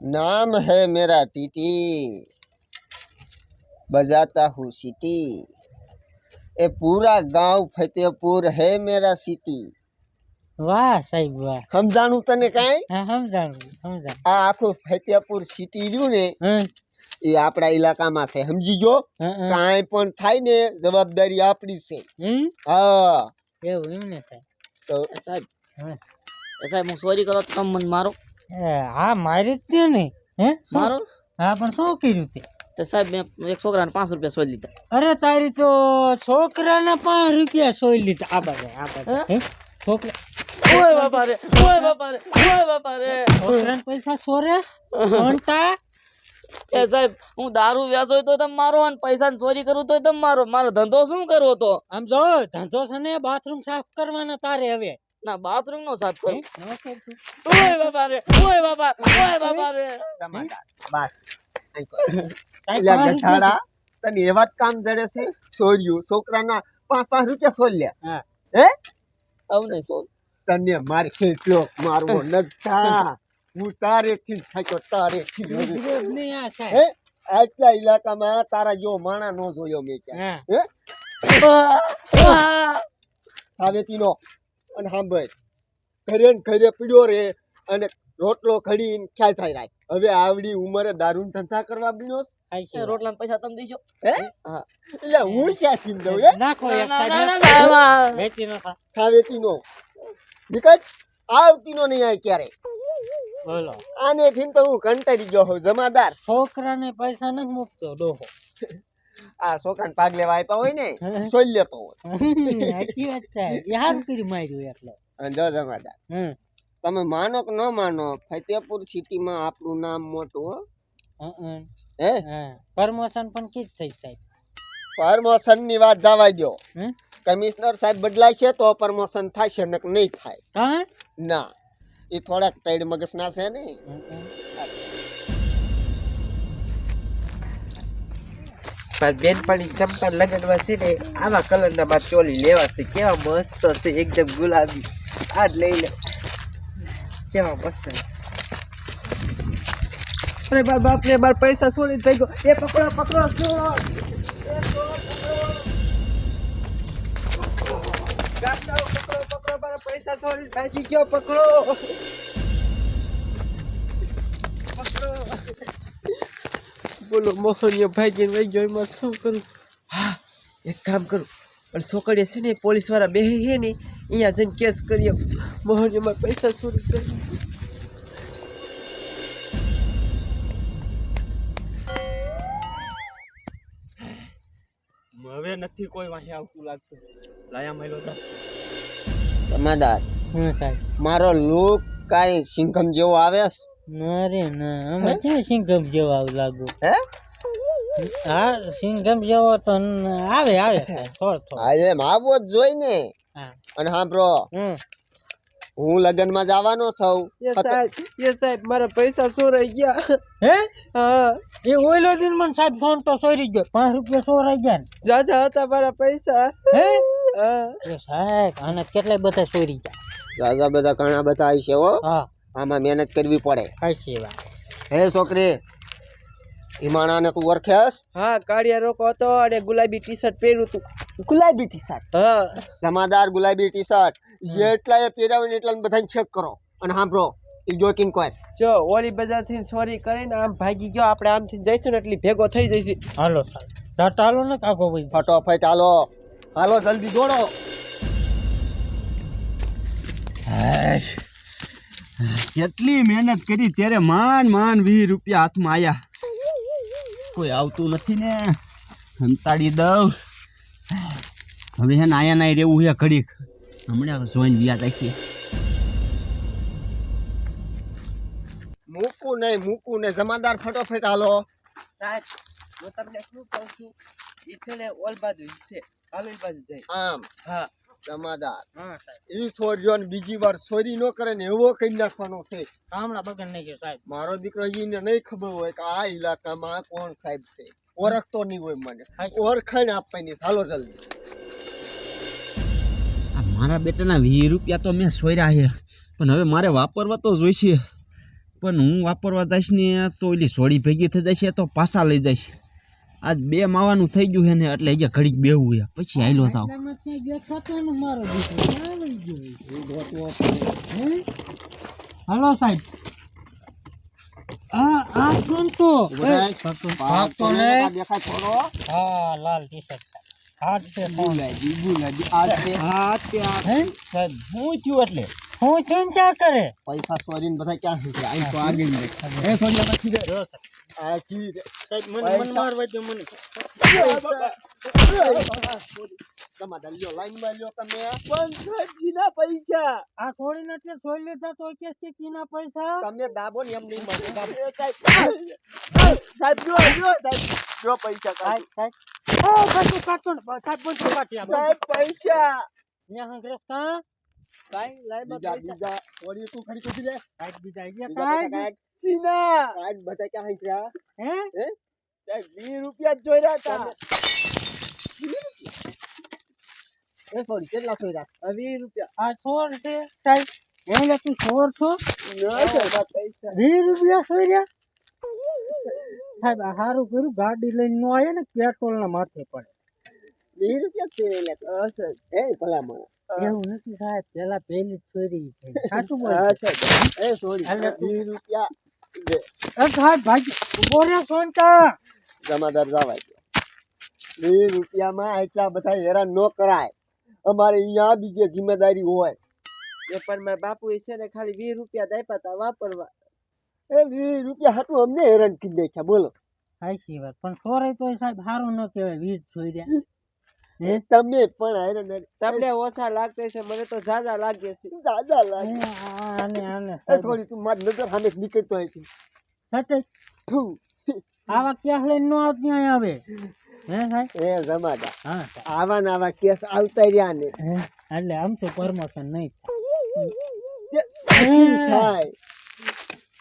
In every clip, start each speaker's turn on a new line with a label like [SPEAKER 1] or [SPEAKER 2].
[SPEAKER 1] नाम है मेरा टीटी बजाता हूँ सिटी ये पूरा गांव फतेहपुर है मेरा सिटी
[SPEAKER 2] વાહ સાહેબ વાહ
[SPEAKER 1] સમજાણું તને કાંઈ
[SPEAKER 2] હા સમજાણું સમજાણ
[SPEAKER 1] આ આખું ફતેહપુર સિટી રહ્યું ને
[SPEAKER 2] હં
[SPEAKER 1] એ આપણા ઇલાકામાં છે સમજી જો
[SPEAKER 2] હં, હં.
[SPEAKER 1] કાંઈ પણ થાય ને જવાબદારી આપણી છે
[SPEAKER 2] હમ?
[SPEAKER 1] હા
[SPEAKER 2] એવું એમ ને સાહેબ
[SPEAKER 1] તો
[SPEAKER 3] સાહેબ
[SPEAKER 2] હા.
[SPEAKER 3] એ સાહેબ હું સોરી કરો તો તમે મને મારો
[SPEAKER 2] એ, હા મારી જ તે ને હે?
[SPEAKER 3] મારો?
[SPEAKER 2] હા પણ શું કર્યું તે?
[SPEAKER 3] તો સાહેબ મેં એક છોકરાને પાંચ રૂપિયા સોઈ લીધા.
[SPEAKER 2] અરે તારી તો છોકરાને પાંચ રૂપિયા સોઈ લીધા. આ બાજુ આ બાજુ? છોકરા
[SPEAKER 3] ઓય બાપા રે ઓય બાપા રે ઓય બાપા રે
[SPEAKER 2] છોકરાના પૈસા સોરે? સોનતા
[SPEAKER 3] એ સાહેબ હું દારૂ વ્યાસો તો તમે મારો અને પૈસા ચોરી કરું તો તમે મારો. મારો ધંધો શું કરવો તો?
[SPEAKER 2] આમ જો ધંધો છે ને બાથરૂમ સાફ કરવાના તારે હવે.
[SPEAKER 3] ના બાથરૂમ નો સાફ કરું. ઓય બાબા રે ઓય બાબા ઓય બાબા રે
[SPEAKER 1] બસ. અહીં કર.
[SPEAKER 2] સાહેબ,
[SPEAKER 1] એલા
[SPEAKER 2] પાંચ
[SPEAKER 1] ગઠાડા તને એવા જ કામ જડે છે? સોર્યું. છોકરાના પાંચ પાંચ રૂપિયા સોલ્યા
[SPEAKER 2] હે.
[SPEAKER 3] આવું નહીં
[SPEAKER 1] તને મારે કેટલો મારવો નગતા હું તારેથી જ થાક્યો. હે? આટલા ઇલાકામાં તારા જેવો માણા નો જોયો મેં ક્યાં
[SPEAKER 2] હા.
[SPEAKER 1] હે? સાવેતીનો અને સાંભળ ઘરે ને ઘરે પીડ્યો રે અને રોટલો ખડીને ખ્યાલ થાય રાખ હવે આવડી ઉંમરે દારૂ ધંધા કરવા બીનો
[SPEAKER 3] રોટલા પૈસા તમે દીજો.
[SPEAKER 1] હે? એટલે હું ક્યાંથી દઉં હે?
[SPEAKER 2] નાખો એક
[SPEAKER 3] ના, ના,
[SPEAKER 2] સાઈડ
[SPEAKER 3] ના,
[SPEAKER 1] નહીં આવે ક્યારે?
[SPEAKER 2] બોલો.
[SPEAKER 1] આને થી તો હું કંટાળી ગયો હોઉં જમાદાર.
[SPEAKER 2] છોકરાને પૈસા નથી મૂકતો ડોહો.
[SPEAKER 1] આ છોકરાને ભાગ લેવા આપ્યા હોય ને સોઈ લેતો હોય.
[SPEAKER 2] સાચી વાત છે. એ સારું માર્યું એટલે.
[SPEAKER 1] જો જમાદાર તમે માનો કે ન માનો ફતેપુર સિટીમાં આપણું નામ મોટું હો.
[SPEAKER 2] હં, પ્રમોશન પણ કી થઈ સાહેબ.
[SPEAKER 1] પ્રમોશનની વાત જવા દો કમિશનર સાહેબ બદલાય છે તો પ્રમોશન થાય છે નક નહીં થાય.
[SPEAKER 2] હા?
[SPEAKER 1] ના. એ થોડાક ટાઈડ મગજના છે ને.
[SPEAKER 4] મારી બેનપણી ચંપા લગનમાં છે ને, આવા કલરના મારે ચોલી લેવા છે. કેવા મસ્ત છે, એકદમ ગુલાબી. આ જ લઈ લે. કેવા મસ્ત અરે બાપ બાપ રે, મારા પૈસા છોડી થઈ ગયો એ પકડો પકડો ચોર! પકડો. પકડો. પકડો પૈસા છોડી ભાગી ગયો, પકડો. બોલો મોહનીય ભાગીને વહી ગયો એમાં શું કરું? હા એક કામ કરું. પણ છોકરીએ છે ને પોલીસવાળા બે હે ને અહીંયા જઈને કેસ કરીએ મોહનીય મારા પૈસા ચોરી કરી
[SPEAKER 1] હવે નથી કોઈ વાહી આવતું લાગતું. લાયા મહિલો સાહેબ
[SPEAKER 2] તમાદાર હં સાહેબ.
[SPEAKER 1] મારો લુક કાંઈ સિંઘમ જેવો આવે છે?
[SPEAKER 2] ના રે ના અમે ક્યાં સિંગમ જેવા આવું લાગુ?
[SPEAKER 1] હે?
[SPEAKER 2] હા સિંગમ જેવો તો આવે આવે થોડ થોડ થોડો.
[SPEAKER 1] હા એમ આવવો જ જોઈ ને. અને સાંભળો હું લગનમાં જવાનો છું.
[SPEAKER 4] એ સાહેબ એ સાહેબ મારા પૈસા ચોરાઈ ગયા.
[SPEAKER 2] હે?
[SPEAKER 4] હા.
[SPEAKER 2] એ ઓઈલો દિન મને સાહેબ ફોન તો સોરી ગયો. પાંચ રૂપિયા સોરાઈ ગયા ને.
[SPEAKER 4] જાજા હતા મારા પૈસા.
[SPEAKER 2] હે?
[SPEAKER 4] હા.
[SPEAKER 2] એ સાહેબ આને કેટલાય બધા સોરી ગયા.
[SPEAKER 1] દાદા બધા ઘણા બધા આવી છે હો.
[SPEAKER 2] હા.
[SPEAKER 1] આમાં મહેનત કરવી પડે.
[SPEAKER 2] સાચી વાત
[SPEAKER 1] હે છોકરી હિમાણાને માણાને તું ઓળખેસ
[SPEAKER 4] હા કાળિયા રોકો હતો અને ગુલાબી ટી શર્ટ પહેર્યું તું.
[SPEAKER 1] ગુલાબી ટી શર્ટ
[SPEAKER 4] હા.
[SPEAKER 1] જમાદાર ગુલાબી ટી શર્ટ જેટલા એ પહેરાવે ને એટલા બધાને ચેક કરો. અને સાંભળો એ જોકીન કોઈ
[SPEAKER 4] જો ઓલી બજારથી સોરી કરીને આમ ભાગી ગયો. આપણે આમથી જઈશું ને એટલી ભેગો થઈ જઈશું.
[SPEAKER 2] હાલો સાહેબ. હાલો ને કાકો ભાઈ.
[SPEAKER 1] ફટોફટ હાલો. હાલો જલ્દી દોડો.
[SPEAKER 5] કેટલી મહેનત કરી ત્યારે માન માન વીસ રૂપિયા હાથમાં આવ્યા કોઈ આવતું નથી ને. સંતાડી દઉં. હવે હે ને આયા નાય રહેવું છે ઘડીક. હમણાં જોઈને થાય છે
[SPEAKER 1] મૂકું નહીં મૂકું નહીં. જમાદાર ફટોફટ હાલો.
[SPEAKER 4] સાહેબ હું તમને શું કહું છું? ઈ છે ને ઓલ બાજુ ઈસે છે. બાજુ જાય
[SPEAKER 1] આમ.
[SPEAKER 4] હા.
[SPEAKER 1] જમાદાર
[SPEAKER 2] એ સાહેબ.
[SPEAKER 1] ઈ છોરીઓ બીજી વાર છોરી ન કરે ને એવો કઈ નાખવાનો છે.
[SPEAKER 2] ગામડા બગન નહીં છે સાહેબ.
[SPEAKER 1] મારો દીકરો એને નહીં ખબર હોય કે આ ઇલાકામાં કોણ સાહેબ છે. ઓળખતો નહીં હોય મને. ઓળખાણ આપવાની ચાલો હાલો જલ્દી.
[SPEAKER 5] આ મારા બેટાના વીસ રૂપિયા તો મેં સોર્યા છે. પણ હવે મારે વાપરવા તો જોઈશે. પણ હું વાપરવા જઈશ ને તો ઓલી સોડી ભેગી થઈ જશે તો પાછા લઈ જઈશ. આજ બે માવાનું થઈ ગયું છે ને એટલે અહીંયા ઘડીક બેવું છે. પછી હાલો
[SPEAKER 2] સાવ? હાલો સાહેબ. હા આ કોણ તો?
[SPEAKER 1] દેખાય થોડો.
[SPEAKER 2] હા લાલ ટી શર્ટ હાથ છે ફોન
[SPEAKER 5] ગુલાબી ગુલાબી આ તે
[SPEAKER 1] હા
[SPEAKER 2] હે?
[SPEAKER 5] સાહેબ હું થયું એટલે?
[SPEAKER 2] હું ચિંતા કરે?
[SPEAKER 1] પૈસા સોરીને બધા ક્યાં છે? આઈ તો આગળ ને
[SPEAKER 5] એ સોનિયા નથી દે.
[SPEAKER 1] આ કી
[SPEAKER 2] મને મને મારવા દો મને.
[SPEAKER 1] દલ્યો લાઈનમાં લ્યો તમે.
[SPEAKER 4] પણ સાહેબજીના પૈસા.
[SPEAKER 2] આ છોડી નથી સોઈ લેતા તો કે છે કીના પૈસા.
[SPEAKER 1] તમે દાબો ને એમ નહીં મળે.
[SPEAKER 4] સાહેબ. જો જો સાહેબ. જો પૈસા કાઢો.
[SPEAKER 2] સાહેબ ઓ બસ કાઢો સાહેબ બધું કાઢી
[SPEAKER 4] સાહેબ પૈસા.
[SPEAKER 2] યહાં હંગ્રેસ કા?
[SPEAKER 4] કાંઈ?
[SPEAKER 1] બીજા બીજા તું લે
[SPEAKER 2] બીજા ગયા હે?
[SPEAKER 4] સાહેબ રૂપિયા જોઈ રહ્યા
[SPEAKER 1] એ સોરી કેટલા
[SPEAKER 4] આ વીસ રૂપિયા.
[SPEAKER 2] આ ચોર છે સાહેબ. એટલે તું ચોર છો? વીસ રૂપિયા સોર્યા સાહેબ આ સારું કર્યું. ગાડી લઈને નો આવે ને પેટ્રોલ ના માથે પડે.
[SPEAKER 1] વીસ રૂપિયા છે
[SPEAKER 4] સાહેબ.
[SPEAKER 1] એ ભલા મને
[SPEAKER 2] એવું નથી સાહેબ પેલા પેલી જ ચોરી છે. સાચું બોલ.
[SPEAKER 1] એ સોરી વીસ રૂપિયા
[SPEAKER 2] સાહેબ ભાઈ ઊભો રે સોનકા.
[SPEAKER 1] જમાદાર જવાય વીસ રૂપિયામાં એટલા બધા હેરાન ન કરાય. અમારે અહીંયા બીજે જિમ્મેદારી હોય.
[SPEAKER 4] એ પણ મારા બાપુ છે ને ખાલી વીસ રૂપિયા જ આપ્યા હતા વાપરવા.
[SPEAKER 1] એ વીસ રૂપિયા હાટું અમને હેરાન કરી નાખ્યા બોલો.
[SPEAKER 2] સાચી વાત પણ સોરે તો સાહેબ સારું ન કહેવાય વીજ ચોર્યા હે?
[SPEAKER 1] તમે પણ આયરન
[SPEAKER 4] તમને ઓછા લાગતા છે મને તો ઝાઝા લાગે છે.
[SPEAKER 1] ઝાઝા લાગે.
[SPEAKER 2] આને આને.
[SPEAKER 1] સોરી તું મારી નજર સામે નીકળતો અહીંથી
[SPEAKER 2] સટે
[SPEAKER 1] થુ.
[SPEAKER 2] આવા ક્યાં લઈને નો આવ ત્યાં આવે? હે સાહેબ?
[SPEAKER 1] એ જમાડા
[SPEAKER 2] હા
[SPEAKER 1] આવા ને આવા કેસ આવતા રહ્યા ને.
[SPEAKER 2] હે એટલે આમ તો પરમોશન નહીં
[SPEAKER 1] થાય.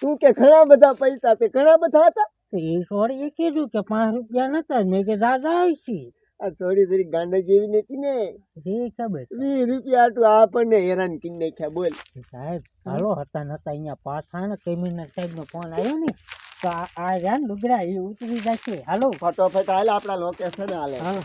[SPEAKER 1] તું કે ઘણા બધા પૈસા તે ઘણા બધા હતા?
[SPEAKER 2] એ સોરી એ કીધું કે પાંચ રૂપિયા નતા મેં કે દાદા આવીશી
[SPEAKER 1] આ થોડી થોડી ગાંડા જેવી નથી ને.
[SPEAKER 2] જે ખબર.
[SPEAKER 1] વીસ રૂપિયા હાટું આપણને હેરાન કરી નાખ્યા બોલ.
[SPEAKER 2] સાહેબ હાલો હતા નતા અહીંયા પાછા ને કમિશનર સાહેબ નો ફોન આવ્યો ને તો આ આ રહ્યા લુગડા એ ઉતરી જશે. હાલો.
[SPEAKER 1] ફટોફટ હાલ આપણા લોકેશન હાલે.
[SPEAKER 2] હા.